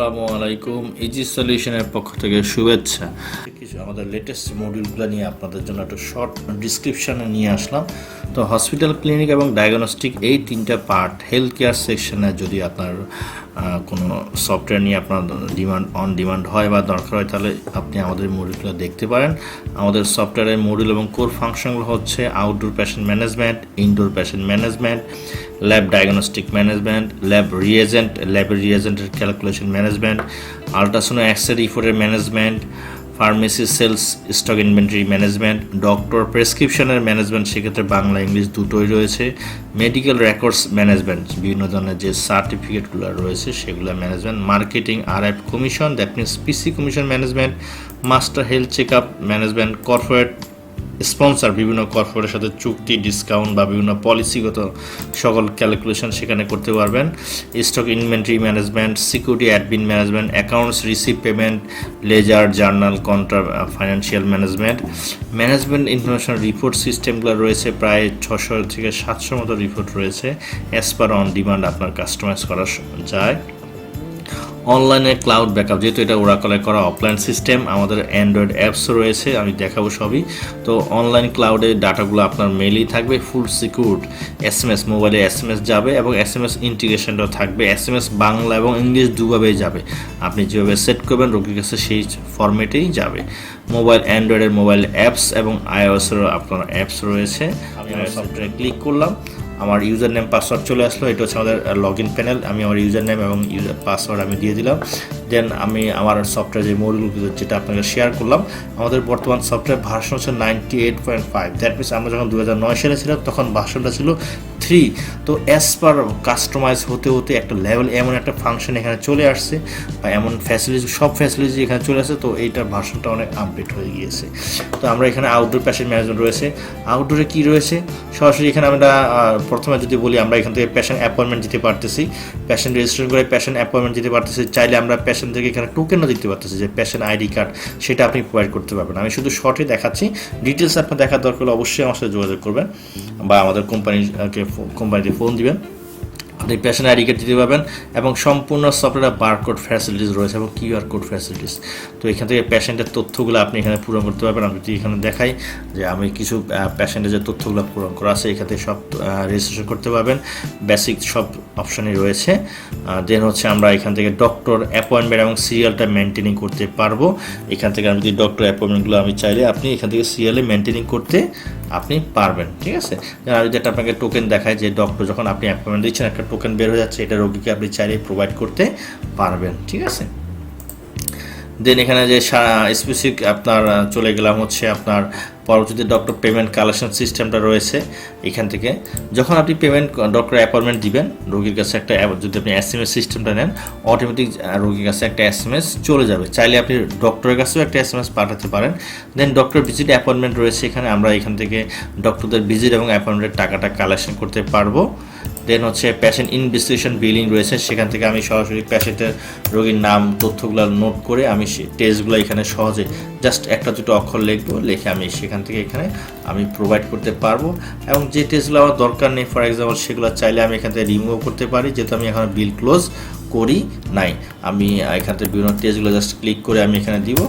আসসালামু আলাইকুম ইজি সলিউশনের পক্ষ থেকে শুভেচ্ছা। আমাদের লেটেস্ট মডিউলগুলো নিয়ে আপনাদের জন্য একটা শর্ট ডিসক্রিপশানে নিয়ে আসলাম। তো হসপিটাল ক্লিনিক এবং ডায়াগনস্টিক এই তিনটা পার্ট হেলথ কেয়ার সেকশনে যদি আপনার কোনো সফটওয়্যার নিয়ে আপনার ডিমান্ড অন ডিমান্ড হয় বা দরকার হয়, তাহলে আপনি আমাদের মডিউলগুলো দেখতে পারেন। আমাদের সফটওয়্যারের মডিউল এবং কোর ফাংশনগুলো হচ্ছে outdoor patient management indoor patient management lab diagnostic management lab reagent ল্যাবের রিয়েজেন্টের calculation management ultrasono x ray রিপোর্টের management pharmacy sales, stock inventory management, doctor, প্রেসক্রিপশনের management, সেক্ষেত্রে বাংলা, ইংলিশ দুটোই রয়েছে। মেডিকেল রেকর্ডস ম্যানেজমেন্ট, বিভিন্ন ধরনের যে সার্টিফিকেটগুলো রয়েছে, সেগুলো management, marketing R commission, that means PC commission management, master health check up management, corporate sponsor বিভিন্ন কর্পোরেটের সাথে চুক্তি ডিসকাউন্ট বা বিভিন্ন পলিসিগত সকল ক্যালকুলেশন সেখানে করতে পারবেন। Stock inventory management security admin management accounts receive payment ledger journal contra financial management management information report সিস্টেমগুলো রয়েছে, প্রায় ছশো থেকে সাতশো মতো রিপোর্ট রয়েছে অ্যাজ পার অন ডিমান্ড আপনার কাস্টমাইজ করা যায়। অনলাইনে ক্লাউড ব্যাকআপ যেহেতু এটা ওরা ওরাকলে করা অফলাইন সিস্টেম আমাদের অ্যান্ড্রয়েড অ্যাপস রয়েছে আমি দেখাবো সবই। তো অনলাইন ক্লাউডে ডাটাগুলো আপনার মেইলেই থাকবে full secure S M S মোবাইলে এস এম এস যাবে এবং এস এম এস ইন্টিগ্রেশনটাও থাকবে। এস এম এস বাংলা এবং ইংলিশ দুভাবেই যাবে। আপনি যেভাবে সেট করবেন রোগীর কাছে সেই ফরম্যাটেই যাবে। মোবাইল অ্যান্ড্রয়েডের মোবাইল অ্যাপস এবং আইওএসেরও আপনার অ্যাপস রয়েছে। আমি সফটওয়্যারে ক্লিক করলাম। আমার ইউজার নেম পাসওয়ার্ড চলে আসলো, এটা হচ্ছে আমাদের লগ ইন প্যানেল আমি আমার ইউজার নেম এবং ইউজার পাসওয়ার্ড আমি দিয়ে দিলাম। দেন আমি আমার সফটওয়্যার যে মডেলগুলো যেটা আপনাকে শেয়ার করলাম, আমাদের বর্তমান সফটওয়্যার ভার্সন হচ্ছে ninety eight point five that means আমরা যখন দু হাজার নয় সালে ছিলাম, তখন ভার্সনটা ছিল থ্রি তো অ্যাজ পার কাস্টমাইজ হতে হতে একটা লেভেল এমন একটা ফাংশন এখানে চলে আসছে, বা এমন ফ্যাসিলিটি সব ফ্যাসিলিটি এখানে চলে আসছে, তো এইটার ভার্সনটা অনেক আপডেট হয়ে গিয়েছে। তো আমরা এখানে আউটডোর প্যাশেন্ট ম্যানেজমেন্ট রয়েছে। আউটডোরে কি রয়েছে? সরাসরি এখানে আমরা প্রথমে যদি বলি, আমরা এখান থেকে পেশেন্ট অ্যাপয়েন্টমেন্ট দিতে পারতেছি। পেশেন্ট রেজিস্ট্রেশন করে পেশেন্ট অ্যাপয়েন্টমেন্ট দিতে পারতেছি। চাইলে আমরা থেকে এখানে টোকেনও দিতে পারতেছে যে প্যাশন আইডি কার্ড সেটা আপনি প্রোভাইড করতে পারবেন। আমি শুধু শর্টে দেখাচ্ছি। ডিটেলস আপনার দেখার দরকার হলে অবশ্যই আমার সাথে যোগাযোগ করবেন বা আমাদের কোম্পানিকে কোম্পানিতে ফোন দিবেন। আপনি পেশেন্ট আইডি কার্ড দিতে পারবেন এবং সম্পূর্ণ সফটওয়্যার বারকোড ফ্যাসিলিটিস রয়েছে এবং কিউআর কোড ফ্যাসিলিটিস তো এখান থেকে পেশেন্টের তথ্যগুলো আপনি এখানে পূরণ করতে পারবেন। আমি যদি এখানে দেখাই যে আমি কিছু পেশেন্টের যে তথ্যগুলো পূরণ করা আছে, এখান থেকে সব রেজিস্ট্রেশন করতে পারবেন। বেসিক সব অপশানই রয়েছে। দেন হচ্ছে আমরা এখান থেকে ডক্টর অ্যাপয়েন্টমেন্ট এবং সিরিয়ালটা মেনটেনিং করতে পারব। এখান থেকে আমি যদি ডক্টর অ্যাপয়েন্টমেন্টগুলো আমি চাইলে আপনি এখান থেকে সিরিয়ালে মেনটেনিং করতে আপনি পারবেন, ঠিক আছে? আমি যেটা আপনাকে টোকেন দেখায় যে ডক্টর যখন আপনি অ্যাপয়েন্টমেন্ট দিচ্ছেন, একটা টোকেন বের হয়ে যাচ্ছে, এটা রোগীকে আপনি চাইলে প্রোভাইড করতে পারবেন, ঠিক আছে? দেন এখানে যে স্পেসিফিক আপনার চলে গেলাম হচ্ছে আপনার পরবর্তীতে ডক্টর পেমেন্ট কালেকশন সিস্টেমটা রয়েছে এখান থেকে। যখন আপনি পেমেন্ট ডক্টর অ্যাপয়েন্টমেন্ট দিবেন, রোগীর কাছে একটা যদি আপনি এস এম এস সিস্টেমটা নেন অটোমেটিক রোগীর কাছে একটা এস এম এস চলে যাবে। চাইলে আপনি ডক্টরের কাছেও একটা এস এম এস পাঠাতে পারেন। দেন ডক্টর ভিজিট অ্যাপয়েন্টমেন্ট রয়েছে এখানে। আমরা এখান থেকে ডক্টরদের ভিজিট এবং অ্যাপয়েন্টমেন্টের টাকাটা কালেকশন করতে পারব। দেন হচ্ছে প্যাশেন্ট ইনভেস্টিগেশন বিলিং রয়েছে, সেখান থেকে আমি সরাসরি প্যাশেন্টের রোগীর নাম, তথ্যগুলো নোট করে আমি টেস্টগুলো এখানে সহজে জাস্ট একটা দুটো অক্ষর লিখব, লিখে আমি সেখান থেকে এখানে আমি প্রোভাইড করতে পারব। এবং যে টেস্টগুলো আমার দরকার নেই ফর এক্সাম্পল সেগুলো চাইলে আমি এখান থেকে রিমুভ করতে পারি, যেহেতু আমি এখন বিল ক্লোজ করি নাই। আমি এখান বিভিন্ন টেস্টগুলো জাস্ট ক্লিক করে আমি এখানে দিব।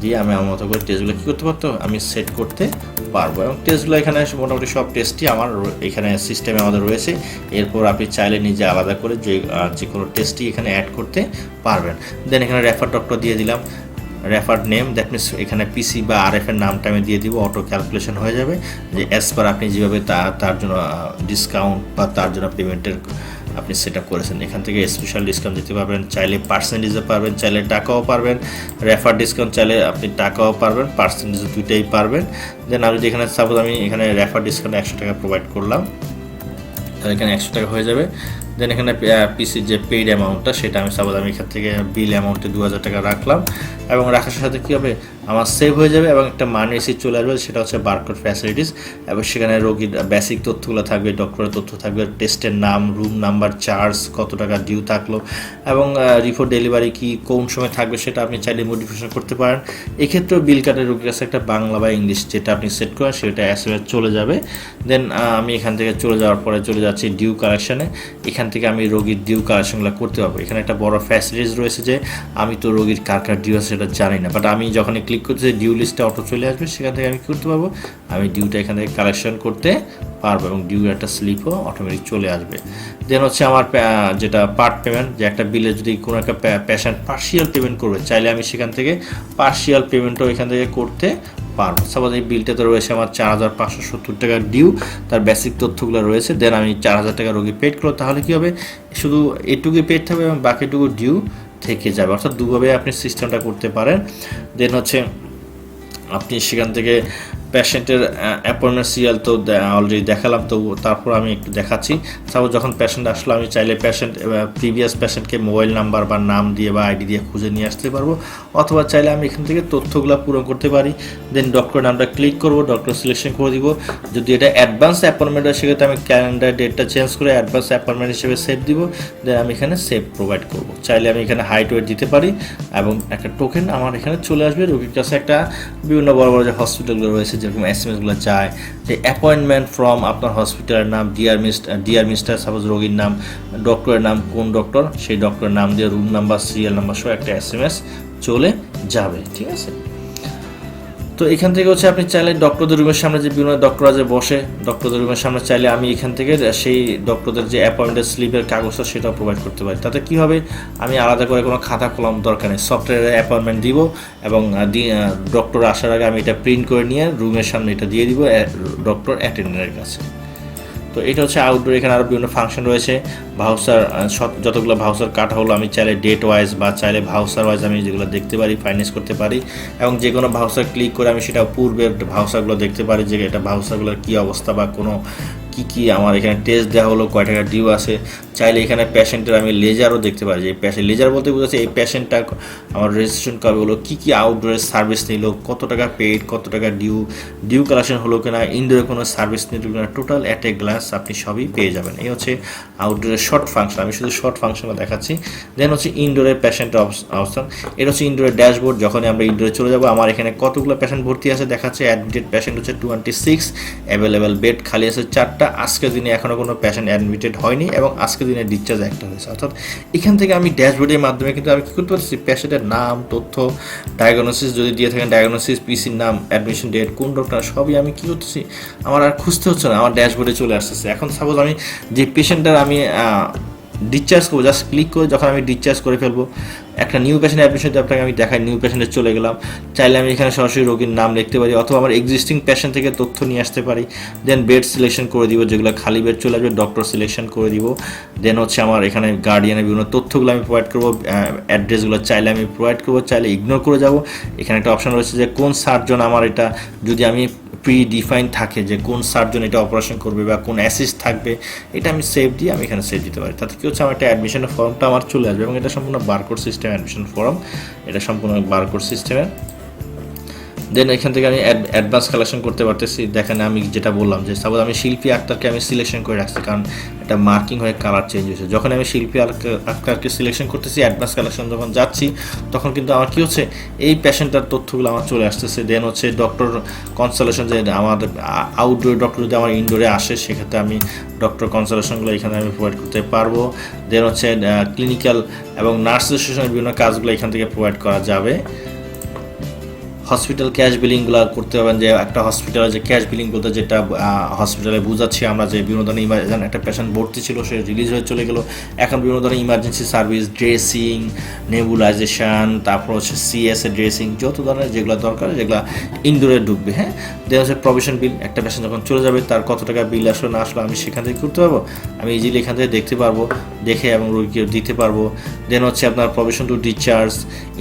দিয়ে আমি আমার মতো করে টেস্টগুলো কী করতে পারতো? আমি সেট করতে পারব। এবং টেস্টগুলো এখানে মোটামুটি সব টেস্টই আমার এখানে সিস্টেমে আমাদের রয়েছে। এরপর আপনি চাইলে নিজে আলাদা করে যে যে কোনো টেস্টই এখানে অ্যাড করতে পারবেন। দেন এখানে রেফার ডক্টর দিয়ে দিলাম। রেফার নেম দ্যাট মিনস এখানে পিসি বা আর এর নামটা আমি দিয়ে দিব। অটো ক্যালকুলেশন হয়ে যাবে। যে অ্যাজ পার আপনি যেভাবে তার জন্য ডিসকাউন্ট বা তার জন্য পেমেন্টের আপনি সেট আপ করেছেন। এখান থেকে স্পেশাল ডিসকাউন্ট দিতে পারবেন। চাইলে পার্সেন্টেজও পারবেন, চাইলে টাকাও পারবেন। রেফার ডিসকাউন্ট চাইলে আপনি টাকাও পারবেন পার্সেন্টেজ দুইটাই পারবেন। দেন আমি যদি এখানে সাপোজ আমি এখানে রেফার ডিসকাউন্ট একশো টাকা প্রোভাইড করলাম, তাহলে এখানে একশো টাকা হয়ে যাবে। দেন এখানে পিসির যে পেইড অ্যামাউন্টটা সেটা আমি সাপোজ আমি এখান থেকে বিল অ্যামাউন্টে দু হাজার টাকা রাখলাম। এবং রাখার সাথে কী হবে? আমার সেভ হয়ে যাবে এবং একটা মানি রিসিট চলে আসবে, সেটা হচ্ছে বারকোড ফ্যাসিলিটিস এবং সেখানে রোগীর বেসিক তথ্যগুলো থাকবে ডক্টরের তথ্য থাকবে টেস্টের নাম রুম নাম্বার চার্জ কত টাকা ডিউ থাকল। এবং রিপোর্ট ডেলিভারি কি, কোন সময় থাকবে, সেটা আপনি চাইলে মডিফিকেশন করতে পারেন। এক্ষেত্রেও বিল কার্ডের রোগীর কাছে একটা বাংলা বা ইংলিশ যেটা আপনি সেট করেন, সেটা এস চলে যাবে। দেন আমি এখান থেকে চলে যাওয়ার পরে চলে যাচ্ছি ডিউ কালেকশানে এখান থেকে আমি রোগীর ডিউ কালেকশনগুলো করতে পারব। এখানে একটা বড় ফ্যাসিলিটিস রয়েছে যে আমি তো রোগীর কার কার ডিউ আছে সেটা জানি না। বাট আমি যখন ক্লিক করতে ডিউ লিস্টে অটো চলে আসবে, সেখান থেকে আমি করতে পারব? আমি ডিউটা এখান থেকে কালেকশন করতে পারব এবং ডিউ একটা স্লিপও অটোমেটিক চলে আসবে। দেন হচ্ছে আমার যেটা পার্ট পেমেন্ট যে একটা বিলে যদি কোনো একটা পেশেন্ট পার্শিয়াল পেমেন্ট করবে, চাইলে আমি সেখান থেকে পার্শিয়াল পেমেন্টও এখান থেকে করতে পারব সাপোজ এই বিলটাতে রয়েছে আমার চার হাজার পাঁচশো সত্তর টাকার ডিউ তার বেসিক তথ্যগুলো রয়েছে। দেন আমি চার হাজার টাকা রোগী পেড করো তাহলে কী হবে? শুধু এটুকুই পেড থাকবে এবং বাকিটুকু ডিউ থেকে যাবে। অর্থাৎ দুভাবে আপনি সিস্টেমটা করতে পারেন। দেন হচ্ছে আপনি সেখান থেকে পেশেন্টের অ্যাপয়েন্টমেন্ট সিরিয়াল তো অলরেডি দেখালাম, তো তারপর আমি একটু দেখাচ্ছি। সাপোজ যখন পেশেন্ট আসলো, আমি চাইলে পেশেন্ট প্রিভিয়াস পেশেন্টকে মোবাইল নাম্বার বা নাম দিয়ে বা আইডি দিয়ে খুঁজে নিয়ে আসতে পারব। অথবা চাইলে আমি এখান থেকে তথ্যগুলো পূরণ করতে পারি। দেন ডক্টর নামটা ক্লিক করব ডক্টর সিলেকশন করে দিব। যদি এটা অ্যাডভান্স অ্যাপয়েন্টমেন্ট হয়, সেক্ষেত্রে আমি ক্যালেন্ডার ডেটটা চেঞ্জ করে অ্যাডভান্স অ্যাপয়েন্টমেন্ট হিসেবে সেভ দিব। দেন আমি এখানে সেভ প্রোভাইড করব। চাইলে আমি এখানে হাইট ওয়েট দিতে পারি এবং একটা টোকেন আমার এখানে চলে আসবে। রোগীর কাছে একটা বিভিন্ন বড় বড় যে হসপিটালগুলো রয়েছে যেরকম এস এম এসগুলো চায়। যে অ্যাপয়েন্টমেন্ট ফ্রম আপনার হসপিটালের নাম DR mister DR mister suppose রোগীর নাম ডক্টরের নাম কোন ডক্টর সেই ডক্টরের নাম দিয়ে রুম নাম্বার সিরিয়াল নাম্বার সহ একটা এস এম এস চলে যাবে, ঠিক আছে? তো এখান থেকে হচ্ছে আপনি চাইলে ডক্টরদের রুমের সামনে যে বিভিন্ন ডক্টর যে বসে ডক্টরদের রুমের সামনে চাইলে আমি এখান থেকে সেই ডক্টরদের যে অ্যাপয়েন্টেড স্লিপের কাগজটা সেটাও প্রোভাইড করতে পারি। তাতে কীভাবে হবে? আমি আলাদা করে কোনো খাতা কলম দরকার নেই। সফটওয়্যারে অ্যাপয়েন্টমেন্ট দিব এবং ডক্টর আসার আগে আমি এটা প্রিন্ট করে নিয়ে রুমের সামনে এটা দিয়ে দিব ডক্টর অ্যাটেন্ডারের কাছে। তো এটা হচ্ছে আউটডোর এখানে আরও বিভিন্ন ফাংশন রয়েছে। ভাউসার যতগুলো ভাউসার কাটা হলো, আমি চাইলে ডেট ওয়াইজ বা চাইলে ভাউসার ওয়াইজ আমি যেগুলো দেখতে পারি ফাইন্যান্স করতে পারি। এবং যে কোনো ভাউসার ক্লিক করে আমি সেটা পূর্বের ভাউসারগুলো দেখতে পারি যে এটা ভাউসারগুলোর কী অবস্থা বা কোনো কি কি আমার এখানে টেস্ট দেওয়া হলো, কয় টাকা ডিউ আছে। চাইলে এখানে পেশেন্টের আমি লেজারও দেখতে পারি। যে পেশেন্ট লেজার বলতে বুঝাচ্ছে এই পেশেন্টটা আমার রেজিস্ট্রেশন কবে হলো কী কী আউটডোরের সার্ভিস নিল, কত টাকা পেড কত টাকা ডিউ ডিউ কালেকশন হলো কিনা ইনডোরে কোনো সার্ভিস নিল কিনা টোটাল অ্যাট এ গ্লাস আপনি সবই পেয়ে যাবেন। এই হচ্ছে আউটডোরের শর্ট ফাংশন আমি শুধু শর্ট ফাংশনটা দেখাচ্ছি। দেন হচ্ছে ইনডোরের পেশেন্টের অবস্থান। এটা হচ্ছে ইনডোরের ড্যাশবোর্ড যখনই আমরা ইনডোরে চলে যাব, আমার এখানে কতগুলো পেশেন্ট ভর্তি আছে দেখাচ্ছে। অ্যাডমিটেড পেশেন্ট হচ্ছে টোয়েন্টি সিক্স অ্যাভেলেবেল বেড খালি আছে চারটা। আজকের দিনে এখনও কোনো প্যাশেন্ট অ্যাডমিটেড হয়নি এবং আজকের দিনে ডিসচার্জ একটা হয়েছে। অর্থাৎ এখান থেকে আমি ড্যাশবোর্ডের মাধ্যমে কিন্তু আমি কী করতে পারছি প্যাশেন্টের নাম, তথ্য ডায়াগনোসিস যদি দিয়ে থাকেন ডায়াগনোসিস পিসির নাম অ্যাডমিশন ডেট কোন ডক্টর সবই আমি কী করতেছি? আমার আর খুঁজতে হচ্ছে না, আমার ড্যাশবোর্ডে চলে আসতেছে। এখন সাপোজ আমি যে পেশেন্টটার আমি ডিসচার্জ করব জাস্ট ক্লিক করে যখন আমি ডিসচার্জ করে ফেলব, একটা নিউ পেশেন্ট অ্যাডমিশন আপনাকে আমি দেখাই নিউ পেশেন্টে চলে গেলাম। চাইলে আমি এখানে সরাসরি রোগীর নাম লিখতে পারি, অথবা আমার এক্সিস্টিং পেশেন্ট থেকে তথ্য নিয়ে আসতে পারি। দেন বেড সিলেকশন করে দিব, যেগুলো খালি বেড চলে আসবে ডক্টর সিলেকশন করে দিব। দেন হচ্ছে আমার এখানে গার্ডিয়ানের বিভিন্ন তথ্যগুলো আমি প্রোভাইড করব অ্যাড্রেসগুলো চাইলে আমি প্রোভাইড করব, চাইলে ইগনোর করে যাব। এখানে একটা অপশন রয়েছে যে, কোন সার্জন আমার এটা যদি আমি প্রি ডিফাইন থাকে যে কোন সার্জন এটা অপারেশন করবে বা কোন অ্যাসিস্ট থাকবে, এটা আমি সেভ দিয়ে আমি এখানে সেভ দিতে পারি। তাতে কি হচ্ছে, আমার একটা অ্যাডমিশনের ফর্মটা আমার চলে আসবে এবং এটা সম্পূর্ণ বারকোড সিস্টেম অ্যাডমিশন ফর্ম এটা সম্পূর্ণ বারকোড সিস্টেমের দেন এখান থেকে আমি অ্যাডভান্স কালেকশন করতে পারতেছি। দেখেন আমি যেটা বললাম যে সাপোজ আমি শিল্পী আক্তারকে আমি সিলেকশন করে রাখছি, কারণ এটা মার্কিং হয়ে কালার চেঞ্জ হয়েছে। যখন আমি শিল্পী আক্তার- আক্তারকে সিলেকশন করতেছি অ্যাডভান্স কালেকশন যখন যাচ্ছি, তখন কিন্তু আমার কী হচ্ছে, এই পেশেন্টটার তথ্যগুলো আমার চলে আসতেছে। দেন হচ্ছে ডক্টর কনসালেশন যে আমার আউটডোর ডক্টর যদি আমার ইনডোরে আসে, সেক্ষেত্রে আমি ডক্টর কনসালেশনগুলো এখানে আমি প্রোভাইড করতে পারব। দেন হচ্ছে ক্লিনিক্যাল এবং নার্স বিভিন্ন কাজগুলো এখান থেকে প্রোভাইড করা যাবে। হসপিটাল ক্যাশ বিলিংগুলো করতে পারবেন, যে একটা হসপিটালে যে ক্যাশ বিলিং বলতে যেটা হসপিটালে বুঝাচ্ছি আমরা যে বিভিন্ন ধরনের ইমার্জেন্সি একটা পেশেন্ট ভর্তি ছিল, সে রিলিজ হয়ে চলে গেলো। এখন বিভিন্ন ধরনের ইমার্জেন্সি সার্ভিস ড্রেসিং নেবুলাইজেশন তারপর হচ্ছে সিএস এ ড্রেসিং যত ধরনের যেগুলো দরকার, যেগুলো ইনডোরে ঢুকবে হ্যাঁ? দেন হচ্ছে প্রভিশন বিল একটা পেশেন্ট যখন চলে যাবে, তার কত টাকা বিল আসলো, না আসলো, আমি সেখান থেকে করতে পারব? আমি ইজিলি এখান থেকে দেখতে পারব, দেখে এবং রোগীকে দিতে পারব। দেন হচ্ছে আপনার provision to discharge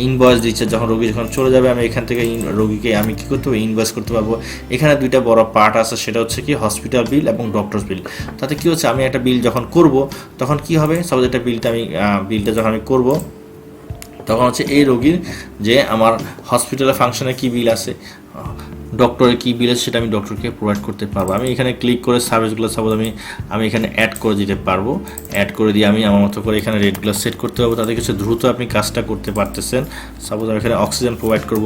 invoice discharge যখন রোগী যখন চলে যাবে, আমি এখান থেকে রোগীকে আমি কী করতে পারব? ইনভয়েস করতে পারব? এখানে দুইটা বড় পার্ট আছে, সেটা হচ্ছে কি হসপিটাল বিল এবং ডক্টর বিল তাতে কি হচ্ছে, আমি একটা বিল যখন করব, তখন কি হবে? সাপোজ একটা বিলটা আমি বিলটা যখন আমি করব, তখন হচ্ছে এই রোগীর যে আমার হসপিটালে ফাংশনে কি বিল আছে? ডক্টরের কী বিল আছে সেটা আমি ডক্টরকে প্রোভাইড করতে পারব। আমি এখানে ক্লিক করে সার্ভিসগুলো সাপোজ আমি আমি এখানে অ্যাড করে দিতে পারব। অ্যাড করে দিয়ে আমি আমার মতো করে এখানে রেটগুলো সেট করতে পারব। তাদের কিছু দ্রুত আপনি কাজটা করতে পারতেছেন। সাপোজ আমি এখানে অক্সিজেন প্রোভাইড করব।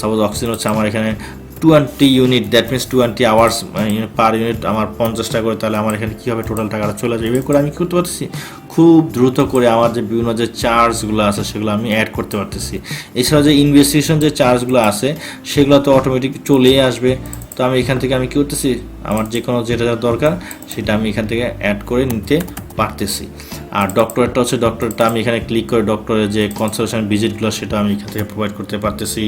সাপোজ অক্সিজেন হচ্ছে আমার এখানে twenty unit that means twenty hours per unit আমার পঞ্চাশ টাকা করে, তাহলে আমার এখানে কী হবে? টোটাল টাকাটা চলে যাবে। এভাবে করে আমি করতে পারতেছি? খুব দ্রুত করে আমার যে বিভিন্ন যে চার্জগুলো আছে সেগুলো আমি অ্যাড করতে পারতেছি। এছাড়া যে ইনভেস্টিগেশন যে চার্জগুলো আছে, সেগুলো তো অটোমেটিক চলেই আসবে। তো আমি এখান থেকে আমি কী করতেছি? আমার যে কোনো যেটা দরকার, সেটা আমি এখান থেকে অ্যাড করে নিতে পারতেছি। আর ডক্টরেরটা হচ্ছে ডক্টরটা আমি এখানে ক্লিক করে ডক্টরের যে কনসালটেশন ভিজিটগুলো সেটা আমি এখান থেকে প্রোভাইড করতে পারতেছি।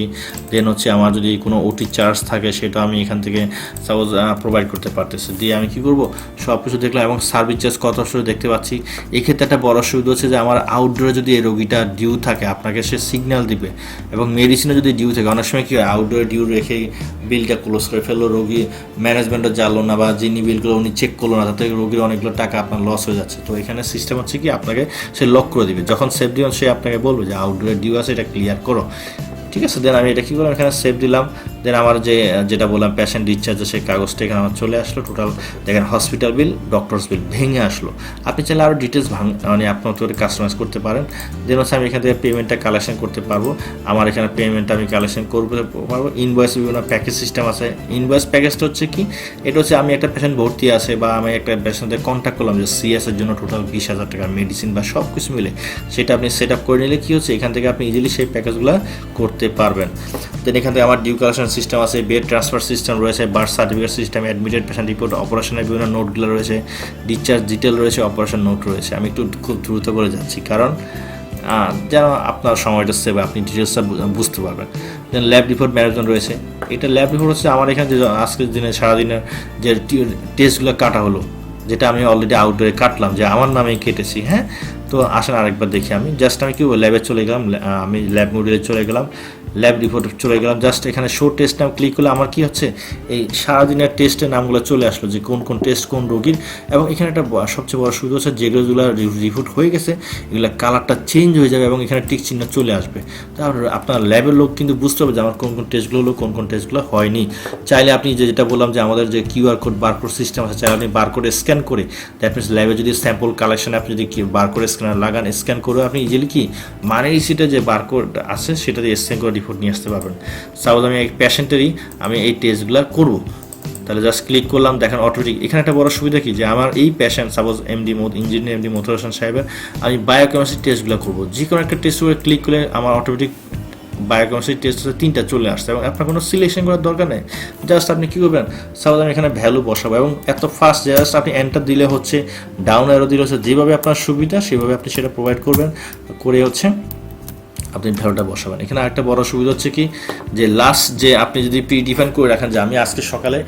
দেন হচ্ছে আমার যদি কোনো ওটি চার্জ থাকে সেটা আমি এখান থেকে সাপোজ প্রোভাইড করতে পারতেছি। দিয়ে আমি কি করব? সব কিছু দেখলাম এবং সার্ভিস চার্জ কত আসলে দেখতে পাচ্ছি। এক্ষেত্রে একটা বড় সুবিধা হচ্ছে যে আমার আউটডোরে যদি এই রোগীটা ডিউ থাকে, আপনাকে সে সিগন্যাল দিবে এবং মেডিসিনে যদি ডিউ থাকে, অনেক সময় কি হয় আউটডোরে ডিউ রেখে বিলটা ক্লোজ করে ফেলল, রোগী ম্যানেজমেন্টও জানলো না বা যিনি বিলগুলো উনি চেক করল না, তাতে রোগীর অনেকগুলো টাকা আপনার লস হয়ে যাচ্ছে। তো এখানে সিস্টেম হচ্ছে কি, আপনাকে সে লক করে দিবে। যখন সেভ দিবেন, সে আপনাকে বলবে যে আউটডোরে ডিউ আছে এটা ক্লিয়ার করো। ঠিক আছে দেন আমি এটা কী করলাম, এখানে সেভ দিলাম। দেন আমার যে, যেটা বললাম পেশেন্ট ডিসচার্জ সেই কাগজটা এখানে আমার চলে আসলো টোটাল দেখেন হসপিটাল বিল ডক্টরস বিল ভেঙে আসলো। আপনি চাইলে আরও ডিটেলস ভাঙ মানে আপনার করে কাস্টমাইজ করতে পারেন। দেন হচ্ছে আমি এখান থেকে পেমেন্টটা কালেকশন করতে পারব। আমার এখানে পেমেন্টটা আমি কালেকশন করতে পারব। ইনভয়েস বিভিন্ন প্যাকেজ সিস্টেম আছে। ইনভয়েস প্যাকেজটা হচ্ছে কি, এটা হচ্ছে আমি একটা পেশেন্ট ভর্তি আছে বা আমি একটা পেশেন্টের কন্ট্যাক্ট করলাম যে সিএসের জন্য টোটাল বিশ হাজার টাকা মেডিসিন বা সব কিছু মিলে। সেটা আপনি সেট আপ করে নিলে কী হচ্ছে, এখান থেকে আপনি ইজিলি সেই প্যাকেজগুলো করতে পারবেন। দেন এখান থেকে আমার ডিউ কালেকশন সিস্টেম আছে বেড ট্রান্সফার সিস্টেম রয়েছে birth certificate system admitted patient report অপারেশনের বিভিন্ন নোটগুলো রয়েছে ডিসচার্জ ডিটেল রয়েছে অপারেশন নোট রয়েছে। আমি একটু খুব দ্রুত করে যাচ্ছি, কারণ যেন আপনার সময়টা সেভ আপনি ডিটেলসটা বুঝতে পারবেন। দেন ল্যাব রিপোর্ট ম্যানেজমেন্ট রয়েছে। এটা ল্যাব রিপোর্ট হচ্ছে আমার এখানে যে আজকের দিনে, সারাদিনের যে টেস্টগুলো কাটা হলো, যেটা আমি অলরেডি আউটডোরে কাটলাম, যে আমার নামেই কেটেছি হ্যাঁ? তো আসেন আরেকবার দেখি আমি। জাস্ট আমি কি ল্যাবে চলে গেলাম আমি ল্যাব মডিউলে চলে গেলাম। ল্যাব রিপোর্ট চলে গেলাম। জাস্ট এখানে শো টেস্ট নাম ক্লিক করলে আমার কি হচ্ছে? এই সারাদিনের টেস্টের নামগুলো চলে আসলো যে কোন কোন টেস্ট কোন রোগীর। এবং এখানে একটা সবচেয়ে বড় সুবিধা হচ্ছে যেগুলো রিপোর্ট হয়ে গেছে, এগুলো কালারটা চেঞ্জ হয়ে যাবে এবং এখানে টিক চিহ্ন চলে আসবে। তাহলে আপনার ল্যাবের লোক কিন্তু বুঝতে হবে যে আমার কোন কোন টেস্টগুলো হলো, কোন কোন টেস্টগুলো হয়নি। চাইলে আপনি যে যেটা বললাম যে আমাদের যে কিউআর কোড বারকোড সিস্টেম আছে, চাইলে আপনি বারকোড স্ক্যান করে দ্যাট মিনস ল্যাবে যদি স্যাম্পল কালেকশনে আপনি যদি বারকোড স্ক্যানার লাগান স্ক্যান করে আপনি ইজিলি কি মানে রিসিটে যে বারকোড আছে, সেটা দিয়ে স্ক্যান করে রিপোর্ট নিয়ে আসতে পারবেন। সাপোজ আমি এই প্যাশেন্টেরই আমি এই টেস্টগুলো করব। তাহলে জাস্ট ক্লিক করলাম, দেখেন অটোমেটিক এখানে একটা বড় সুবিধা কি? যে আমার এই পেশেন্ট সাপোজ এমডি মোদ ইঞ্জিনিয়ার এমডি মোথর হোসেন সাহেবের, আমি বায়োকেমিস্ট্রি টেস্টগুলো করব। যে কোনো একটা টেস্ট করে ক্লিক করলে আমার অটোমেটিক বায়োকেমিস্ট্রি টেস্ট হচ্ছে তিনটা চলে আসছে এবং আপনার কোনো সিলেকশন করার দরকার নেই। জাস্ট আপনি কী করবেন? সাপোজ আমি এখানে ভ্যালু বসাবো এবং এত ফাস্ট জাস্ট আপনি এন্টার দিলে হচ্ছে ডাউন অ্যারো দিলে হচ্ছে, যেভাবে আপনার সুবিধা, সেভাবে আপনি সেটা প্রোভাইড করবেন। করে হচ্ছে আপনি ভ্যালুটা বসাবেন। এখানে একটা বড় সুবিধা হচ্ছে কি, যে লাস্ট যে আপনি যদি প্রি ডিফাইন করে রাখেন যে আমি আজকে সকালে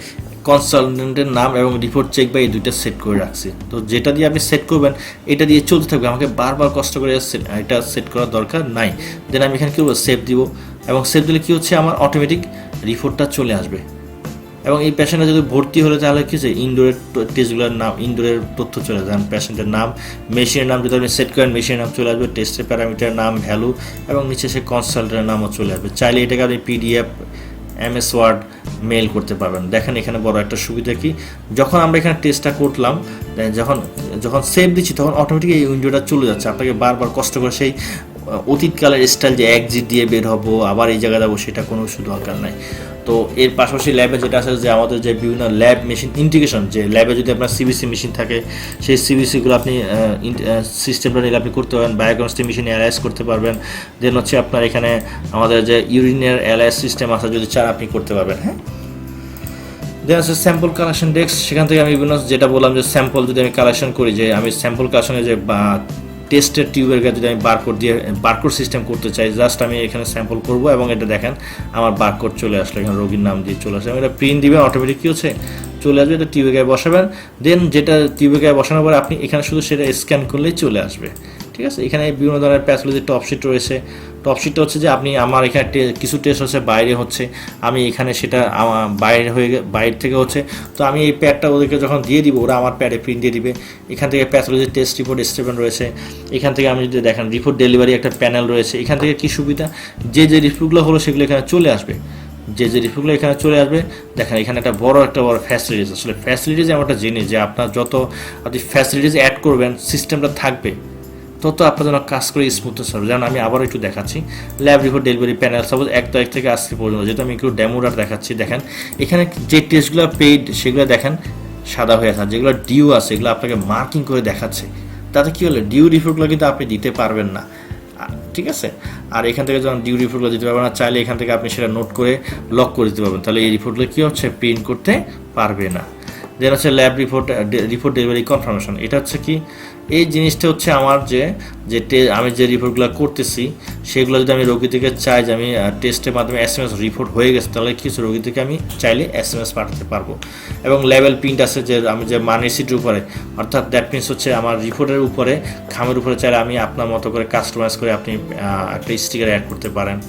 কনসালটেন্টের নাম এবং রিপোর্ট চেক বা এই দুইটা সেট করে রাখছি। তো যেটা দিয়ে আপনি সেট করবেন, এটা দিয়ে চলতে থাকবে। আমাকে বারবার কষ্ট করে এটা সেট করার দরকার নাই। দেন আমি এখানে কী করব? সেভ দিব। এবং সেভ দিলে কী হচ্ছে? আমার অটোমেটিক রিপোর্টটা চলে আসবে। এবং এই পেশেন্টটা যদি ভর্তি হলে তাহলে কি হচ্ছে? ইনডোরের টেস্টগুলোর নাম ইনডোরের তথ্য চলে যান পেশেন্টের নাম মেশিনের নাম যদি আপনি সেট করেন মেশিনের নাম চলে আসবে টেস্টের প্যারামিটার নাম ভ্যালু এবং নিচে সে কনসাল্টেন্টের নামও চলে আসবে। চাইলে এটাকে আপনি পিডিএফ এমএস ওয়ার্ড মেল করতে পারবেন। দেখেন এখানে বড় একটা সুবিধা কি? যখন আমরা এখানে টেস্টটা করলাম, যখন যখন সেভ দিচ্ছি, তখন অটোমেটিক এই উইন্ডোটা চলে যাচ্ছে। আপনাকে বারবার কষ্ট করে সেই অতীতকালের স্টাইল যে একজিট দিয়ে বের হব, আবার এই জায়গায় যাব, সেটা কোনো শুধু দরকার নাই। তো এর পাশাপাশি ল্যাবে যেটা আছে যে আমাদের যে বিভিন্ন ল্যাব মেশিন ইন্টিগ্রেশন যে ল্যাবে যদি আপনার সিবিসি মেশিন থাকে, সেই সিবিসিগুলো আপনি সিস্টেমটা নিলে আপনি করতে পারবেন বায়োকেমিস্ট্রি মেশিন অ্যালাইজ করতে পারবেন। দেন হচ্ছে আপনার এখানে আমাদের যে ইউরিনের অ্যালাইজ সিস্টেম আছে, যদি চান আপনি করতে পারবেন হ্যাঁ? দেন আছে স্যাম্পল কালেকশন ডেস্ক সেখান থেকে আমি বিভিন্ন যেটা বললাম যে স্যাম্পল যদি আমি কালেকশন করি, যে আমি স্যাম্পল কালেকশনে যে টেস্টের টিউবের গায়ে যদি আমি বারকোড দিয়ে বারকোড সিস্টেম করতে চাই জাস্ট আমি এখানে স্যাম্পল করব এবং এটা দেখেন, আমার বারকোড চলে আসলো। এখানে রোগীর নাম দিয়ে চলে আসলো। এটা প্রিন্ট দিবেন অটোমেটিক কী হচ্ছে? চলে আসবে, এটা টিউবে গায়ে বসাবেন। দেন যেটা টিউবে গায়ে বসানোর পরে আপনি এখানে শুধু সেটা স্ক্যান করলেই চলে আসবে। ঠিক আছে? এখানে বিভিন্ন ধরনের প্যাথোলজি টপশিট রয়েছে। টপশিটটা হচ্ছে যে আপনি আমার এখানে কিছু টেস্ট হচ্ছে, বাইরে হচ্ছে। আমি এখানে সেটা বাইরে হয়ে বাইরে থেকে হচ্ছে। তো আমি এই প্যাডটা ওদেরকে যখন দিয়ে দিব, ওরা আমার প্যাডে প্রিন্ট দিয়ে দিবে। এখান থেকে প্যাথোলজি টেস্ট রিপোর্ট স্টেটমেন্ট রয়েছে। এখান থেকে আমি যদি দেখেন রিপোর্ট ডেলিভারি একটা প্যানেল রয়েছে। এখান থেকে কী সুবিধা? যে যে রিপোর্টগুলো হলো সেগুলো এখানে চলে আসবে। যে যে রিপোর্টগুলো এখানে চলে আসবে, দেখেন এখানে একটা বড় একটা বড় ফ্যাসিলিটিস আসলে ফ্যাসিলিটিস এমন একটা জিনিস যে আপনার যত আপনি ফ্যাসিলিটিস অ্যাড করবেন সিস্টেমটা থাকবে। তত আপনার জন্য কাজ করে স্মুথ হবে যেমন আমি আবার একটু দেখাচ্ছি। Lab report delivery panel suppose এক তারিখ থেকে আজকে পর্যন্ত। যেহেতু আমি একটু ডেমোরার দেখাচ্ছি, দেখেন। এখানে যে টেস্টগুলো পেইড সেগুলো দেখেন, সাদা হয়ে আছে। যেগুলো ডিউ আছে, এগুলো আপনাকে মার্কিং করে দেখাচ্ছে। তাতে কী হলো? ডিউ রিপোর্টগুলো কিন্তু আপনি দিতে পারবেন না। ঠিক আছে? আর এখান থেকে যখন ডিউ রিপোর্টগুলো দিতে পারবেন না, চাইলে এখান থেকে আপনি সেটা নোট করে লক করে দিতে পারবেন। তাহলে এই রিপোর্টগুলো কী হচ্ছে? প্রিন্ট করতে পারবে না। দেন হচ্ছে lab report report delivery confirmation এটা হচ্ছে কি? এই জিনিসটা হচ্ছে আমার যে যে আমি যে রিপোর্টগুলো করতেছি, সেগুলো যদি আমি রোগী থেকে চাই যে আমি টেস্টের মাধ্যমে এস এম এস রিপোর্ট হয়ে গেছে, তাহলে কিছু রোগী থেকে আমি চাইলে এস এম এস পাঠাতে পারব। এবং লেভেল প্রিন্ট আছে যে, আমি যে মানি সিটের উপরে, অর্থাৎ দ্যাট মিনস হচ্ছে আমার রিপোর্টের উপরে, খামের উপরে চাইলে আমি আপনার মতো করে কাস্টমাইজ করে আপনি একটা স্টিকার অ্যাড করতে পারেন।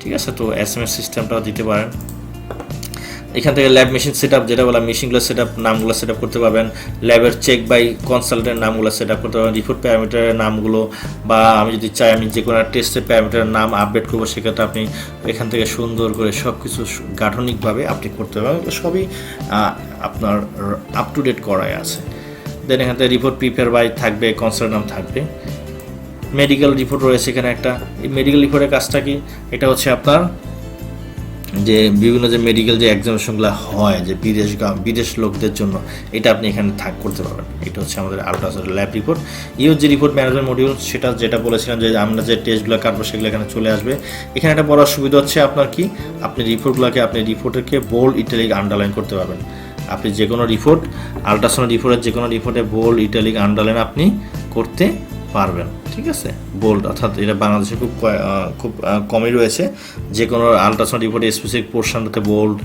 ঠিক আছে? তো এস এম এস সিস্টেমটাও দিতে পারেন। এখান থেকে ল্যাব মেশিন সেট যেটা বলা মেশিনগুলো সেট আপ নামগুলো সেট আপ করতে পারবেন। ল্যাবের চেক বাই কনসালটেন্টের নামগুলো সেট আপ করতে পারবেন রিপোর্ট প্যারামিটারের নামগুলো, বা আমি যদি চাই আমি যে কোনো টেস্টের প্যারামিটারের নাম আপডেট করব, সেক্ষেত্রে আপনি এখান থেকে সুন্দর করে সব কিছু গাঠনিকভাবে আপনি করতে পারবেন। সবই আপনার আপ টু ডেট করাই আছে। দেন এখান থেকে রিপোর্ট প্রিপেয়ার বাই থাকবে কনসাল্ট নাম থাকবে। মেডিকেল রিপোর্ট রয়েছে এখানে একটা। এই মেডিকেল রিপোর্টের কাজটা কি? এটা হচ্ছে আপনার যে বিভিন্ন যে মেডিকেল যে এক্সামিনেশনগুলো হয়, যে বিদেশ বিদেশ লোকদের জন্য, এটা আপনি এখানে থাক, করতে পারবেন। এটা হচ্ছে আমাদের আল্ট্রাসাউন্ড ল্যাব রিপোর্ট ইউ যে রিপোর্ট ম্যানেজমেন্ট মডিউল সেটা যেটা বলেছিলাম যে আমরা যে টেস্টগুলো কাটবো, সেগুলো এখানে চলে আসবে। এখানে একটা বড় সুবিধা হচ্ছে আপনার কি? আপনি রিপোর্টগুলোকে আপনি রিপোর্টকে বোল্ড ইটালিক আন্ডারলাইন করতে পারবেন। আপনি যে কোনো রিপোর্ট আল্ট্রাসাউন্ড রিপোর্টের যে কোনো রিপোর্টে বোল্ড ইটালিক আন্ডারলাইন আপনি করতে পারবেন। ঠিক আছে? বোল্ড অর্থাৎ এটা বাংলাদেশে খুব খুব কমই রয়েছে। যে কোনো আলট্রাসাউন্ড রিপোর্টে স্পেসিফিক পোর্শনটাতে বোল্ড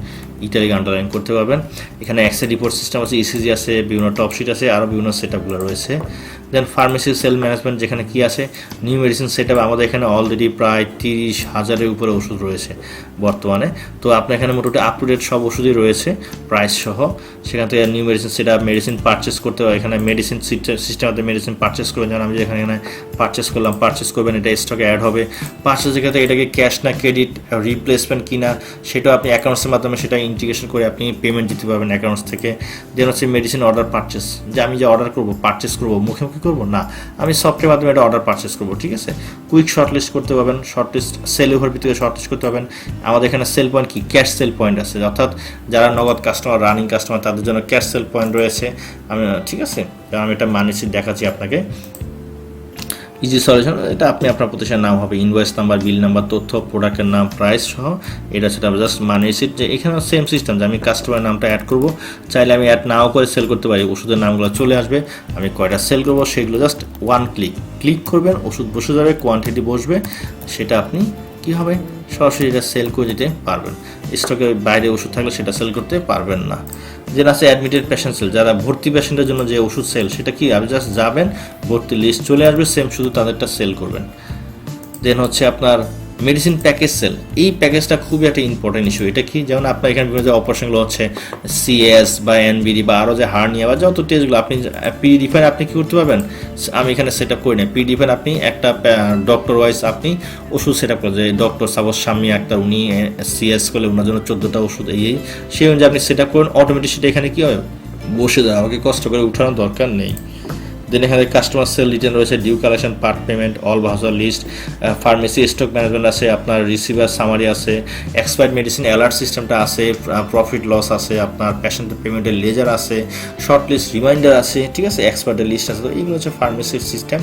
ইটালিক আন্ডারলাইন করতে পারবেন। এখানে এক্সে রিপোর্ট সিস্টেম আছে ইসিজি আছে, বিভিন্ন টপশিট আছে আরও বিভিন্ন সেট আপগুলো রয়েছে। দেন ফার্মেসি সেল ম্যানেজমেন্ট যেখানে কি আছে? নিউ মেডিসিন সেট আমাদের এখানে অলরেডি প্রায় তিরিশ হাজারের উপরে ওষুধ রয়েছে বর্তমানে। তো আপনার এখানে মোটামুটি আপ টু ডেট সব ওষুধই রয়েছে প্রাইস সহ। সেখান থেকে new medicine set medicine purchase করতে হয়। এখানে মেডিসিন সিস্টেম মেডিসিন পারচেস করবেন। যেমন আমি যেখানে এখানে পারচেস করলাম পারচেস করবেন, এটা স্টকে অ্যাড হবে। পারচেসের ক্ষেত্রে এটাকে ক্যাশ না ক্রেডিট রিপ্লেসমেন্ট কিনা, সেটাও আপনি অ্যাকাউন্টসের মাধ্যমে সেটা ইন্টিগ্রেশন করে আপনি পেমেন্ট দিতে পারবেন অ্যাকাউন্টস থেকে। দেন হচ্ছে মেডিসিন অর্ডার পারচেস যে আমি যে অর্ডার করব পারচেস করব, মুখে মুখে করব? না, আমি সফটের মাধ্যমে একটা অর্ডার পারচেস করব, ঠিক আছে? কুইক শর্ট লিস্ট করতে পারবেন শর্ট লিস্ট সেল ওভার ভিত্তিতে শর্ট লিস্ট করতে পারবেন। আমাদের এখানে সেল পয়েন্ট কি? ক্যাশ সেল পয়েন্ট আছে। অর্থাৎ যারা নগদ কাস্টমার রানিং কাস্টমার তাদের জন্য ক্যাশ সেল পয়েন্ট রয়েছে। আমি, ঠিক আছে? আমি এটা মানেছি দেখাচ্ছি আপনাকে। ইজি সলিউশন এটা আপনি আপনার প্রতিষ্ঠানের নাম হবে ইনভয়েস নাম্বার বিল নাম্বার তথ্য প্রোডাক্টের নাম প্রাইস সহ, এটা সেটা জাস্ট মানে সিট যে এখানে সেম সিস্টেম যে আমি কাস্টমারের নামটা অ্যাড করব, চাইলে আমি অ্যাড নাও করে সেল করতে পারি, ওষুধের নামগুলো চলে আসবে, আমি কয়টা সেল করব সেগুলো জাস্ট ওয়ান ক্লিক ক্লিক করবেন, ওষুধ বসে যাবে কোয়ান্টিটি বসবে, সেটা আপনি কি হবে? সরাসরি এটা সেল করে দিতে পারবেন। স্টকে বাইরে ওষুধ থাকলে সেটা সেল করতে পারবেন না। যেটা আছে অ্যাডমিটেড পেশেন্ট সেল যারা ভর্তি পেশেন্টের জন্য যে ওষুধ সেল সেটা কি আপনি জাস্ট যাবেন, ভর্তি লিস্ট চলে আসবে সেম শুধু তাদেরটা সেল করবেন। দেন হচ্ছে আপনার মেডিসিন প্যাকেজ সেল এই প্যাকেজটা খুবই একটা ইম্পর্টেন্ট ইস্যু এটা কি? যেমন আপনার এখানে বিভিন্ন যে অপারেশনগুলো হচ্ছে সিএস বা এনবিডি বা আরও যে হার্নিয়া বা যত টেস্টগুলো আপনি পি ডিফাইন আপনি কি করতে পারবেন? আমি এখানে সেট আপ করি না পি ডিফাইন আপনি একটা ডক্টর ওয়াইজ আপনি ওষুধ সেট আপ করেন। যে ডক্টর সাপোজ স্বামী আক্তার, উনি সিএস করলে ওনার জন্য চোদ্দোটা ওষুধ, এই এই, সেই অনুযায়ী আপনি সেট আপ করেন। অটোমেটিক সেটা এখানে কী হয়? বসে যায়। আমাকে কষ্ট করে উঠানোর দরকার নেই। দেন এখানে কাস্টমার সেল রিটার্ন রয়েছে due collection part payment all voucher list pharmacy stock management আছে, আপনার রিসিভার সামারি আছে এক্সপায়ার্ড মেডিসিন অ্যালার্ট সিস্টেমটা আছে প্রফিট লস আছে, আপনার প্যাশেন্ট পেমেন্টের লেজার আছে শর্ট লিস্ট রিমাইন্ডার আছে, ঠিক আছে এক্সপার্টের লিস্ট আছে, তো এইগুলো হচ্ছে ফার্মেসির সিস্টেম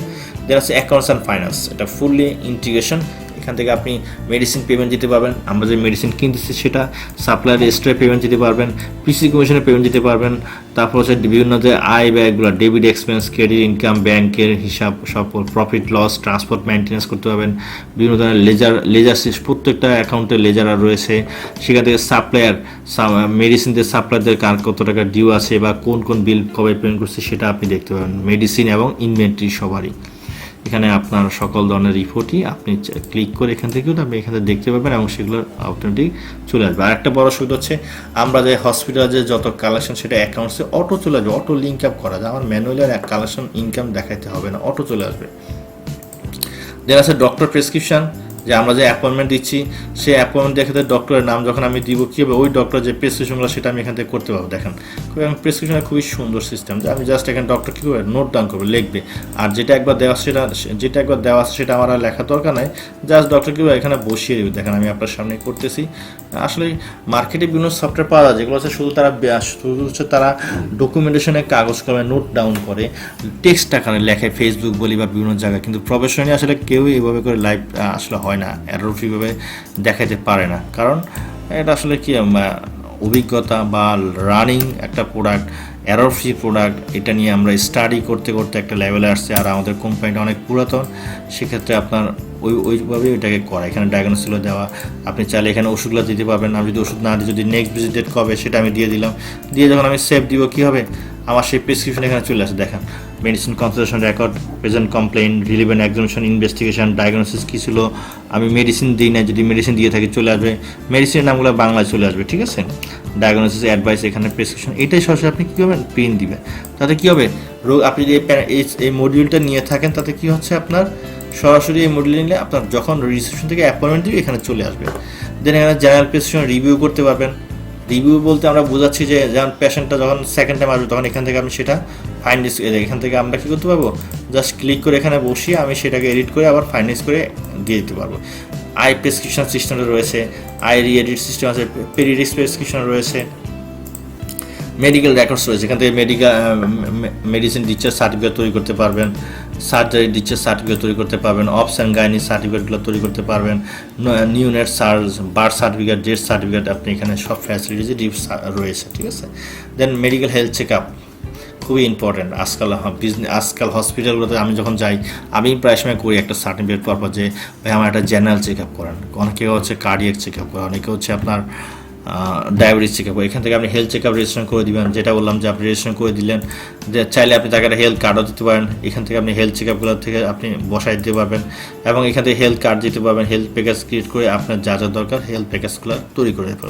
দেন আছে অ্যাকাউন্টস অ্যান্ড ফাইন্যান্স এটা ফুললি ইন্টিগ্রেশন এখান থেকে আপনি মেডিসিন পেমেন্ট দিতে পারবেন। আমরা যে মেডিসিন কিনতেছি সেটা সাপ্লায়ার এক্সট্রা পেমেন্ট দিতে পারবেন পিসি কমিশনের পেমেন্ট দিতে পারবেন। তারপর হচ্ছে বিভিন্ন যে আয় ব্যয়গুলো ডেবিট এক্সপেন্স ক্রেডিট ইনকাম ব্যাংকের হিসাব সব প্রফিট লস ট্রান্সপোর্ট মেনটেন্স করতে পারবেন। বিভিন্ন ধরনের লেজার লেজার প্রত্যেকটা অ্যাকাউন্টে লেজার রয়েছে। সেখান থেকে সাপ্লায়ার মেডিসিনদের সাপ্লায়ারদের কার কত টাকা ডিউ আছে বা কোন কোন বিল কবে পেমেন্ট করছে সেটা আপনি দেখতে পাবেন মেডিসিন এবং ইনভেন্টরি সবারই। এখানে আপনার সকল ধরনের রিপোর্টই আপনি ক্লিক করে এখান থেকেও আপনি এখানে দেখতে পাবেন এবং সেগুলো অটোমেটিক চলে আসবে। আর একটা বড় সুবিধা হচ্ছে, আমরা যে হসপিটালে যে যত কালেকশন সেটা অ্যাকাউন্টসে অটো চলে আসবে অটো লিঙ্ক আপ করা। যায় আমার ম্যানুয়ালি আর কালেকশন ইনকাম দেখাইতে হবে না অটো চলে আসবে। দেন আছে ডক্টর প্রেসক্রিপশন যে আমরা যে অ্যাপয়েন্টমেন্ট দিচ্ছি, সেই অ্যাপয়েন্টমেন্ট দেখে ডক্টরের নাম যখন আমি দিব, কী হবে? ওই ডক্টর যে প্রেসক্রিপশনগুলো সেটা আমি এখান থেকে করতে পারব। দেখেন, এবং প্রেসক্রিপশনের খুবই সুন্দর সিস্টেম যে আমি জাস্ট এখানে ডক্টর কী করবে? নোট ডাউন করবে, লিখবে। আর যেটা একবার দেওয়া সেটা যেটা একবার দেওয়া আছে, সেটা আমার আর লেখার দরকার নাই। জাস্ট ডক্টর কী এখানে বসিয়ে দেবে। দেখেন, আমি আপনার সামনে করতেছি। আসলে মার্কেটে বিভিন্ন সফটওয়্যার পাওয়া যায়, যেগুলো হচ্ছে শুধু তারা শুধু হচ্ছে তারা ডকুমেন্টেশনে কাগজ কলমে নোট ডাউন করে টেক্সট আকারে লেখে ফেসবুক বলি বা বিভিন্ন জায়গায়। কিন্তু প্রফেশনালি আসলে কেউ এইভাবে করে লাইভ আসলে হয় না এরর ফ্রিভাবে দেখাতে পারে না। কারণ এটা আসলে কি অভিজ্ঞতা বা রানিং একটা প্রোডাক্ট এরর ফ্রি প্রোডাক্ট এটা নিয়ে আমরা স্টাডি করতে করতে একটা লেভেলে আসছে। আর আমাদের কোম্পানিটা অনেক পুরাতন, সেক্ষেত্রে আপনার ওই, ওইভাবেই ওইটাকে করা। এখানে ডায়াগনোসগুলো দেওয়া, আপনি চাইলে এখানে ওষুধগুলো দিতে পারবেন। আমি যদি ওষুধ না দিই, যদি নেক্সট ভিজিট ডেট কবে, সেটা আমি দিয়ে দিলাম। দিয়ে যখন আমি সেভ দিব, কী হবে? আমার সেই প্রেসক্রিপশন এখানে চলে আসে, দেখেন। Medicine consultation record present complain relevant examination investigation diagnosis কী ছিল? আমি মেডিসিন দিই না, যদি মেডিসিন দিয়ে থাকি চলে আসবে। মেডিসিনের নামগুলো বাংলায় চলে আসবে, ঠিক আছে? ডায়াগনোসিস অ্যাডভাইস এখানে প্রেসক্রিপশন এটাই সরাসরি আপনি কী করবেন প্রিন্ট দিবেন? তাতে কী হবে? রোগ, আপনি যদি এই মডিউলটা নিয়ে থাকেন, তাতে কী হচ্ছে আপনার? সরাসরি এই মডিউল নিলে আপনার যখন রেজিস্ট্রেশন থেকে অ্যাপয়েন্টমেন্ট দিবে, এখানে চলে আসবে। দেন এখানে জেনারেল প্রেসক্রিপশন রিভিউ করতে পারবেন। রিভিউ বলতে আমরা বোঝাচ্ছি যে, যেমন পেশেন্টটা যখন সেকেন্ড টাইম আসবে, তখন এখান থেকে আমি সেটা ফাইন্ডিস এখান থেকে আমরা কী করতে পারব? জাস্ট ক্লিক করে এখানে বসিয়ে আমি সেটাকে এডিট করে আবার ফাইন্ডিস করে দিয়ে দিতে পারব। আই প্রেসক্রিপশন সিস্টেমটা রয়েছে আই রি এডিট সিস্টেম আছে পেরিডিক্স প্রেসক্রিপশন রয়েছে মেডিকেল রেকর্ডস রয়েছে। এখান থেকে মেডিকেল মেডিসিন ডিচার্জ সার্টিফিকেট তৈরি করতে পারবেন সার্জারি ডিচার্জ সার্টিফিকেট তৈরি করতে পারবেন অফস অ্যান্ড গাইনি সার্টিফিকেটগুলো তৈরি করতে পারবেন নিউ নেট সার্জ বার্থ সার্টিফিকেট ডেথ সার্টিফিকেট আপনি এখানে সব ফ্যাসিলিটিস রয়েছে, ঠিক আছে? Then medical health check up খুবই ইম্পর্টেন্ট আজকাল বিজনেস আজকাল হসপিটালগুলোতে আমি যখন যাই, আমি প্রায় সময় করি একটা সার্টিফিকেট পাওয়ার পর যে, ভাই, আমার একটা জেনারেল চেক আপ করান। অনেকে হচ্ছে কার্ডিয়াক চেক আপ করান, অনেকে হচ্ছে আপনার ডায়াবেটিস চেক আপ এখান থেকে আপনি হেলথ চেক আপ রেজিস্ট্রেশন করে দিবেন। যেটা বললাম যে, আপনি রেজিস্ট্রেশন করে দিলেন, যে চাইলে আপনি তাকে একটা হেলথ কার্ডও দিতে পারেন। এখান থেকে আপনি হেলথ চেক আপগুলো থেকে আপনি বসাই দিতে পারবেন এবং এখান থেকে হেলথ কার্ড দিতে পারবেন। হেলথ প্যাকেজ ক্রিয়েট করে আপনার যা যা দরকার হেলথ প্যাকেজগুলো তৈরি করে দিতে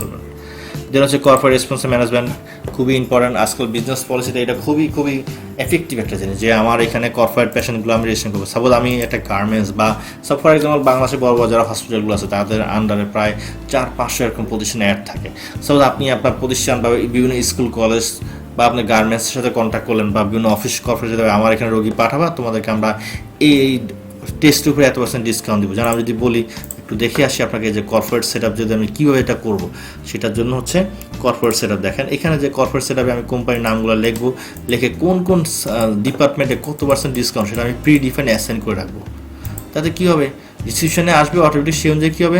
দেন হচ্ছে কর্পোরেট রেসপন্স ম্যানেজমেন্ট খুবই ইম্পর্টেন্ট আজকাল বিজনেস পলিসিতে এটা খুবই খুবই এফেক্টিভ একটা জিনিস যে আমার এখানে কর্পোরেট পেশেন্টগুলো আমি রেজিস্ট্রেশন করব। সাপোজ আমি একটা গার্মেন্টস বা সব ফর এক্সাম্পল বাংলাদেশে বড় বড় যারা হসপিটালগুলো আছে, তাদের আন্ডারে প্রায় চার পাঁচশো এরকম প্রতিষ্ঠানে অ্যাড থাকে। সাপোজ আপনি আপনার প্রতিষ্ঠান বা বিভিন্ন স্কুল কলেজ বা আপনি গার্মেন্টসের সাথে কন্ট্যাক্ট করলেন বা বিভিন্ন অফিস কর্পোরেট সাথে আমার এখানে রোগী পাঠাবা, তোমাদেরকে আমরা এই টেস্টের উপরে এত পার্সেন্ট ডিসকাউন্ট দিব। যেন আমি যদি বলি একটু দেখে আসি আপনাকে যে কর্পোরেট সেট যদি আমি কীভাবে এটা করব। সেটার জন্য হচ্ছে কর্পোরেট সেট দেখেন। এখানে যে কর্পোরেট সেট আমি কোম্পানির নামগুলো লিখব। লিখে কোন কোন ডিপার্টমেন্টে কত পার্সেন্ট ডিসকাউন্ট সেটা আমি প্রি ডিফাইন অ্যাসেন্ড করে রাখব। তাতে কী হবে? রিসিপশনে আসবে অটোমেটিক সেই অনুযায়ী কী হবে?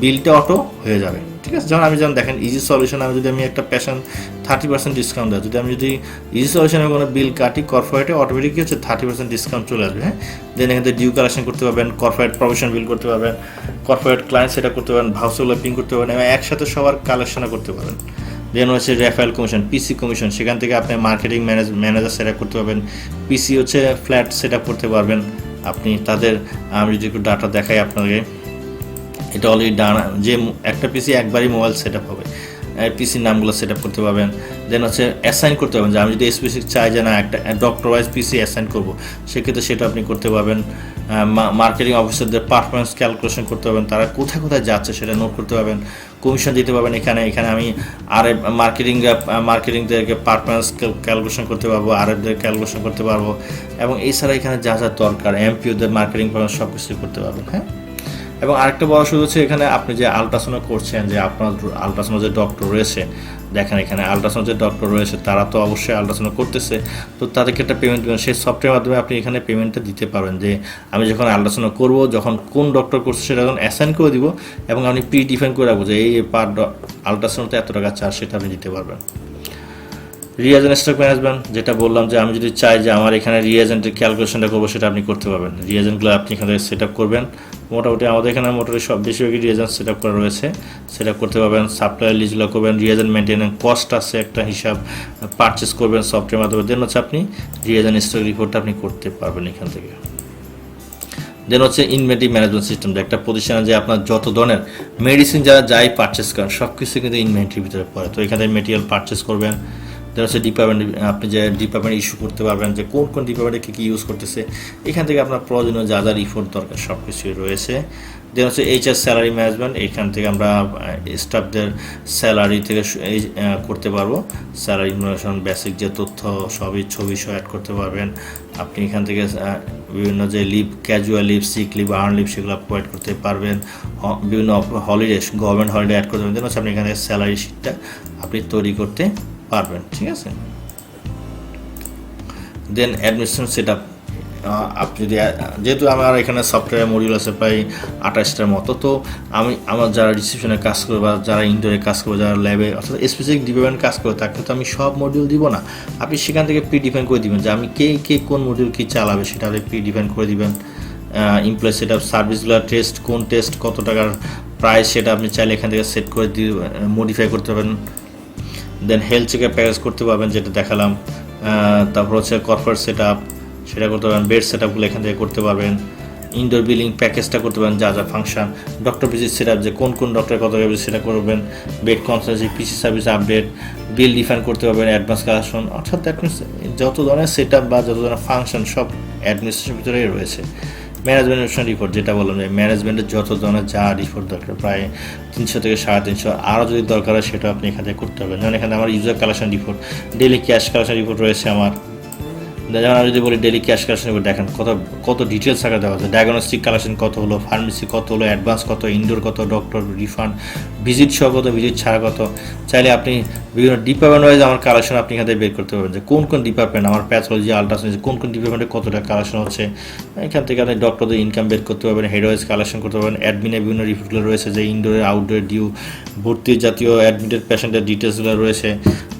বিলটা অটো হয়ে যাবে। ঠিক আছে? যেমন আমি যেমন দেখেন ইজি সলিউশন আমি যদি আমি একটা প্যাশন থার্টি পার্সেন্ট ডিসকাউন্ট দেয়, যদি আমি যদি ইজি সলিউশনে কোনো বিল কাটি কর্পোরেটে অটোমেটিক কী হচ্ছে থার্টি পার্সেন্ট ডিসকাউন্ট চলে আসবে হ্যাঁ? দেন এখান থেকে ডিউ কালেকশন করতে পারবেন কর্পোরেট প্রফেশন বিল করতে পারবেন কর্পোরেট ক্লায়েন্ট সেটা করতে পারবেন ভাউসগুলো পিং করতে পারবেন, এবং একসাথে সবার কালেকশনও করতে পারবেন। দেন হচ্ছে রেফাইল কমিশন পিসি কমিশন সেখান থেকে আপনি মার্কেটিং ম্যানেজ ম্যানেজার সেট করতে পারবেন পিসি হচ্ছে ফ্ল্যাট সেট করতে পারবেন। আপনি তাদের, আমি যদি একটু ডাটা দেখাই আপনাকে এটা অলরেডি ডান যে একটা পিসি একবারই মোবাইল সেট আপ হবে পিসির নামগুলো সেট আপ করতে পারবেন। দেন হচ্ছে অ্যাসাইন করতে পারবেন। যে আমি যদি এসপিসি চাই যে না, একটা ডক্টর ওয়াইজ পিসি অ্যাসাইন করব, সেক্ষেত্রে সেটা আপনি করতে পারবেন। মার্কেটিং অফিসারদের পারফরমেন্স ক্যালকুলেশন করতে পারবেন। তারা কোথায় কোথায় যাচ্ছে সেটা নোট করতে পারবেন। কমিশন দিতে পারবেন এখানে। এখানে আমি আর মার্কেটিং মার্কেটিংদেরকে পারফরমেন্স ক্যালকুলেশন করতে পারব, আর এফদের ক্যালকুলেশন করতে পারব। এবং এছাড়া এখানে যা যা দরকার এমপিওদের মার্কেটিং সব কিছু করতে পারবেন হ্যাঁ? এবং আরেকটা বড় সুযোগ হচ্ছে এখানে আপনি যে আলট্রাসাউন্ড করছেন, যে আপনার আলট্রাসাউন্ড যে ডক্টর রয়েছে, দেখেন এখানে আলট্রাসাউন্ড যে ডক্টর রয়েছে, তারা তো অবশ্যই আলট্রাসাউন্ড করতেছে। তো তাদেরকে একটা পেমেন্ট দেবেন। সেই সফটওয়্যার মাধ্যমে আপনি এখানে পেমেন্টটা দিতে পারবেন যে আমি যখন আলট্রাসাউন্ড করব, যখন কোন ডক্টর করছে সেটা যখন অ্যাসাইন করে দিব এবং আপনি প্রি ডিফাইন করে রাখব যে এই পার আলট্রাসাউন্ডতে এত টাকা চার্জ, সেটা আপনি দিতে পারবেন। রিয়াজেন্ট স্টক ম্যানেজমেন্ট যেটা বললাম যে আমি যদি চাই যে আমার এখানে রিয়াজেন্টের ক্যালকুলেশনটা করব, সেটা আপনি করতে পারবেন। রিয়াজেন্টগুলো আপনি এখানে সেট আপ করবেন। মোটামুটি আমাদের এখানে মোটামুটি সব বেশিরভাগই রিয়াজেন্ট সেট আপ করা রয়েছে। সেট আপ করতে পারবেন সাপ্লাই লিজগুলো করবেন রিয়াজেন্ট মেনটেন্যান্স কস্ট আছে একটা হিসাব পারচেস করবেন সফটওয়্যার মাধ্যমে। দেন হচ্ছে আপনি রিয়াজেন্ট স্টক রিপোর্টটা আপনি করতে পারবেন এখান থেকে। দেন হচ্ছে ইনভেন্টরি ম্যানেজমেন্ট সিস্টেম একটা প্রতিষ্ঠানে যে আপনার যত ধরনের মেডিসিন যারা যাই পারচেস করেন সব কিছু কিন্তু ইনভেন্টরির ভিতরে পড়ে। তো এখানে মেটেরিয়াল পারচেস করবেন দেন হচ্ছে ডিপার্টমেন্ট আপনি যে ডিপার্টমেন্ট ইস্যু করতে পারবেন যে কোন কোন ডিপার্টমেন্টে কী কী ইউজ করতেছে, এখান থেকে আপনার প্রয়োজনীয় যা যা রিপোর্ট দরকার সব কিছুই রয়েছে। দেন হচ্ছে এইচআর স্যালারি ম্যানেজমেন্ট এখান থেকে আমরা স্টাফদের স্যালারি থেকে করতে পারব। স্যালারি ইনফরমেশন বেসিক যে তথ্য, সবই ছবি সহ অ্যাড করতে পারবেন। আপনি এখান থেকে বিভিন্ন যে leave casual leave sick leave earn leave সেগুলো প্রোভাইড করতে পারবেন। বিভিন্ন হলিডে গভর্নমেন্ট হলিডে অ্যাড করতে পারবেন। দেন হচ্ছে আপনি এখানে স্যালারি শিটটা আপনি তৈরি করতে পারবেন, ঠিক আছে? দেন অ্যাডমিশন সেট আপ আপনি যদি, যেহেতু আমার এখানে সফটওয়্যার মডিউল আছে প্রায় আঠাশটার মতো, তো আমি, আমার যারা রিসেপশনে কাজ করবে বা যারা ইনডোরে কাজ করবে যারা ল্যাবে অর্থাৎ স্পেসিফিক ডিপার্টমেন্ট কাজ করবে তাকে তো আমি সব মডিউল দিব না। আপনি সেখান থেকে প্রি ডিফাইন করে দিবেন যে আমি কে কে কোন মডিউল কী চালাবে, সেটা আপনি প্রি ডিফাইন করে দিবেন। ইমপ্লয় সেট আপ সার্ভিসগুলো টেস্ট কোন টেস্ট কত টাকার প্রাইস সেটা আপনি চাইলে এখান থেকে সেট করে দিয়ে মডিফাই করতে পারবেন দেন হেলথ চেক প্যাকেজ করতে পারবেন, যেটা দেখালাম। তারপর হচ্ছে কর্পোরেট সেট আপ সেটা করতে পারবেন বেড সেট আপগুলো এখান থেকে করতে পারবেন। ইনডোর বিলিং প্যাকেজটা করতে পারেন যা যা function doctor visit set up যে কোন কোন ডক্টর কত ভিজিট সেটা করবেন। Bed consultancy PC service update bill define করতে পারবেন অ্যাডভান্স কালেকশন অর্থাৎ যত ধরনের সেট আপ বা যত ধরনের ফাংশন সব অ্যাডমিনিস্ট্রেশন ভিতরেই রয়েছে। ম্যানেজমেন্টের রিপোর্ট যেটা বললাম যে ম্যানেজমেন্টের যত ধরনের যা রিপোর্ট দরকার, প্রায় তিনশো থেকে সাড়ে তিনশো, আরও যদি দরকার হয় সেটা আপনি এখান থেকে করতে হবে যেমন এখানে আমার user collection report daily cash collection report রয়েছে আমার। যেমন আমি যদি বলি ডেলি ক্যাশ কালেকশন দেখেন, কত কত ডিটেলস থাকা দেওয়া আছে। ডায়াগনস্টিক কালেকশন কত হলো ফার্মেসি কত হলো অ্যাডভান্স কত ইনডোর কত ডক্টর রিফান্ড ভিজিট সহ কত ভিজিট ছাড়া কত। চাইলে আপনি বিভিন্ন ডিপার্টমেন্ট ওয়াইজ আমার কালেকশন আপনি এখান থেকে বের করতে পারবেন যে কোন কোন ডিপার্টমেন্ট আমার প্যাথোলজি আলট্রাসাউন্ড কোন কোন ডিপার্টমেন্টে কত টাকা কালেকশন হচ্ছে। এখান থেকে আপনি ডক্টরদের ইনকাম বের করতে পারবেন হেড ওয়াইজ কালেকশন করতে পারবেন। অ্যাডমিনের বিভিন্ন রিপোর্টগুলো রয়েছে যে ইনডোরে আউটডোর ডিউ ভর্তি জাতীয় অ্যাডমিটেড পেশেন্টের ডিটেলসগুলো রয়েছে।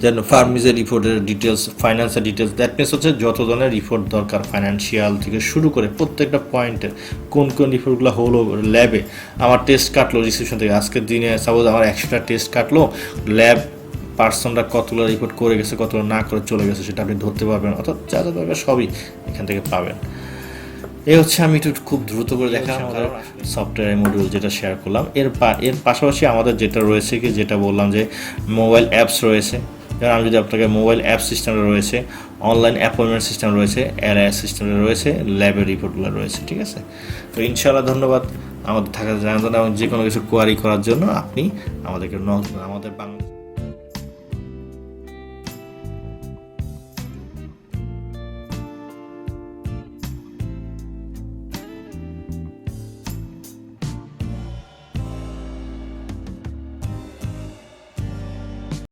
দেন ফার্মিজের রিপোর্টের ডিটেলস ফাইন্যান্সের ডিটেলস দ্যাট মিনস হচ্ছে যত ধরনের রিপোর্ট দরকার ফাইন্যান্সিয়াল থেকে শুরু করে প্রত্যেকটা পয়েন্টের কোন কোন রিপোর্টগুলো হলো ল্যাবে আমার টেস্ট কাটলো রিসেপশন থেকে। আজকের দিনে সাপোজ আমার একশোটা টেস্ট কাটলো ল্যাব পার্সনরা কতগুলো রিপোর্ট করে গেছে কতগুলো না করে চলে গেছে সেটা আপনি ধরতে পারবেন অর্থাৎ যা যা দরকার সবই এখান থেকে পাবেন। এই হচ্ছে আমি একটু খুব দ্রুত করে দেখালাম আমাদের সফটওয়্যার মডিউল যেটা শেয়ার করলাম। এর পা- এর পাশাপাশি আমাদের যেটা রয়েছে কি যেটা বললাম যে মোবাইল অ্যাপস রয়েছে। যেমন আমি যদি আপনাকে মোবাইল অ্যাপ সিস্টেমে রয়েছে, অনলাইন অ্যাপয়েন্টমেন্ট সিস্টেম রয়েছে এআই সিস্টেমে রয়েছে, ল্যাবের রিপোর্টগুলো রয়েছে, ঠিক আছে? তো ইনশাআল্লাহ ধন্যবাদ আমাদের থাকার জন্য এবং যে কোনো কিছু কোয়ারি করার জন্য আপনি আমাদেরকে আমাদের বাংলাদেশ